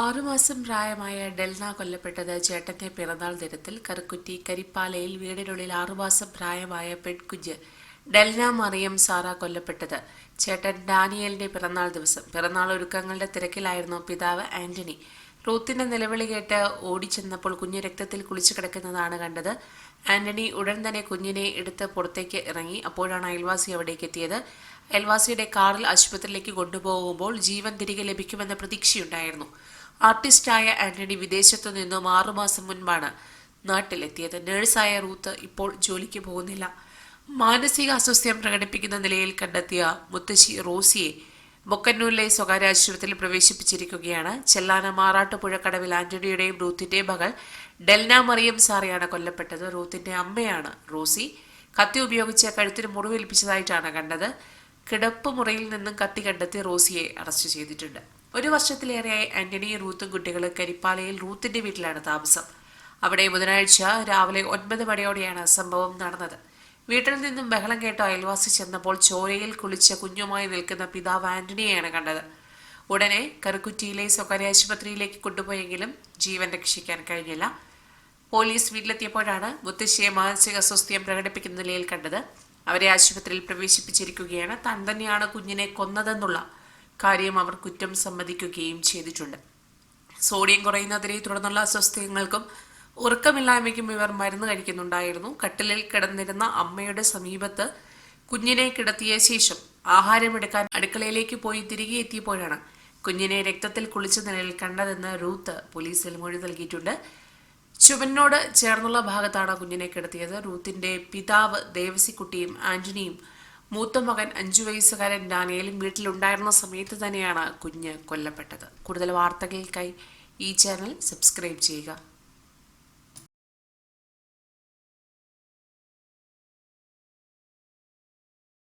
ആറുമാസം പ്രായമായ ഡെൽന കൊല്ലപ്പെട്ടത് ചേട്ടന്റെ പിറന്നാൾ ദിനത്തിൽ കറുക്കുറ്റി കരിപ്പാലയിൽ വീടിനുള്ളിൽ ആറുമാസം പ്രായമായ പെൺകുഞ്ഞ് ഡെൽന മറിയം സാറ കൊല്ലപ്പെട്ടത്. ചേട്ടൻ ഡാനിയലിന്റെ പിറന്നാൾ ദിവസം. പിറന്നാൾ ഒരുക്കങ്ങളുടെ തിരക്കിലായിരുന്നു പിതാവ് ആന്റണി. റൂത്തിന്റെ നിലവിളി കേട്ട് ഓടിച്ചെന്നപ്പോൾ കുഞ്ഞ് രക്തത്തിൽ കുളിച്ചു കിടക്കുന്നതാണ് കണ്ടത്. ആന്റണി ഉടൻ തന്നെ കുഞ്ഞിനെ എടുത്ത് പുറത്തേക്ക് ഇറങ്ങി. അപ്പോഴാണ് അയൽവാസി അവിടേക്ക് എത്തിയത്. അയൽവാസിയുടെ കാറിൽ ആശുപത്രിയിലേക്ക് കൊണ്ടുപോകുമ്പോൾ ജീവൻ തിരികെ ലഭിക്കുമെന്ന പ്രതീക്ഷയുണ്ടായിരുന്നു. ആർട്ടിസ്റ്റായ ആന്റണി വിദേശത്തു നിന്നും ആറുമാസം മുൻപാണ് നാട്ടിലെത്തിയത്. നേഴ്സായ റൂത്ത് ഇപ്പോൾ ജോലിക്ക് പോകുന്നില്ല. മാനസിക അസ്വസ്ഥ്യം പ്രകടിപ്പിക്കുന്ന നിലയിൽ കണ്ടെത്തിയ മുത്തശ്ശി റോസിയെ മൊക്കന്നൂരിലെ സ്വകാര്യ ആശുപത്രിയിൽ പ്രവേശിപ്പിച്ചിരിക്കുകയാണ്. ചെല്ലാന മാറാട്ടുപുഴക്കടവിൽ ആന്റണിയുടെയും റൂത്തിന്റെയും മകൾ ഡെൽന മറിയം സാറിയാണ് കൊല്ലപ്പെട്ടത്. റൂത്തിന്റെ അമ്മയാണ് റോസി. കത്തി ഉപയോഗിച്ച് കഴുത്തിന് മുറിവേൽപ്പിച്ചതായിട്ടാണ് കണ്ടത്. കിടപ്പ് മുറിയിൽ നിന്നും കത്തി കണ്ടെത്തി റോസിയെ അറസ്റ്റ് ചെയ്തിട്ടുണ്ട്. ഒരു വർഷത്തിലേറെയായി ആന്റണിയും റൂത്തും കുട്ടികൾ കരിപ്പാലയിൽ റൂത്തിന്റെ വീട്ടിലാണ് താമസം. അവിടെ ബുധനാഴ്ച രാവിലെ ഒൻപത് മണിയോടെയാണ് സംഭവം നടന്നത്. വീട്ടിൽ നിന്നും ബഹളം കേട്ട അയൽവാസി ചെന്നപ്പോൾ ചോരയിൽ കുളിച്ച കുഞ്ഞുമായി നിൽക്കുന്ന പിതാവ് ആന്റണിയെയാണ് കണ്ടത്. ഉടനെ കറുക്കുറ്റിയിലെ സ്വകാര്യ ആശുപത്രിയിലേക്ക് കൊണ്ടുപോയെങ്കിലും ജീവൻ രക്ഷിക്കാൻ കഴിഞ്ഞില്ല. പോലീസ് വീട്ടിലെത്തിയപ്പോഴാണ് മുത്തശ്ശിയെ മാനസിക അസ്വസ്ഥ്യം പ്രകടിപ്പിക്കുന്ന നിലയിൽ കണ്ടത്. അവരെ ആശുപത്രിയിൽ പ്രവേശിപ്പിച്ചിരിക്കുകയാണ്. താൻ തന്നെയാണ് കുഞ്ഞിനെ കൊന്നതെന്നുള്ള കാര്യം അവർ കുറ്റം സമ്മതിക്കുകയും ചെയ്തിട്ടുണ്ട്. സോഡിയം കുറയുന്നതിനെ തുടർന്നുള്ള അസ്വസ്ഥങ്ങൾക്കും ഉറക്കമില്ലായ്മയ്ക്കും ഇവർ മരുന്ന് കഴിക്കുന്നുണ്ടായിരുന്നു. കട്ടിലിൽ കിടന്നിരുന്ന അമ്മയുടെ സമീപത്ത് കുഞ്ഞിനെ കിടത്തിയ ശേഷം ആഹാരമെടുക്കാൻ അടുക്കളയിലേക്ക് പോയി തിരികെ എത്തിയപ്പോഴാണ് കുഞ്ഞിനെ രക്തത്തിൽ കുളിച്ച നിലയിൽ കണ്ടതെന്ന് റൂത്ത് പോലീസിൽ മൊഴി നൽകിയിട്ടുണ്ട്. ചുവനോട് ചേർന്നുള്ള ഭാഗത്താണ് കുഞ്ഞിനെ കിടത്തിയത്. റൂത്തിന്റെ പിതാവ് ദേവസിക്കുട്ടിയും ആന്റണിയും മൂത്ത മകൻ അഞ്ചു വയസ്സുകാരൻ ഡാനിയലും വീട്ടിലുണ്ടായിരുന്ന സമയത്ത് തന്നെയാണ് കുഞ്ഞ് കൊല്ലപ്പെട്ടത്. കൂടുതൽ വാർത്തകൾക്കായി ഈ ചാനൽ സബ്സ്ക്രൈബ് ചെയ്യുക.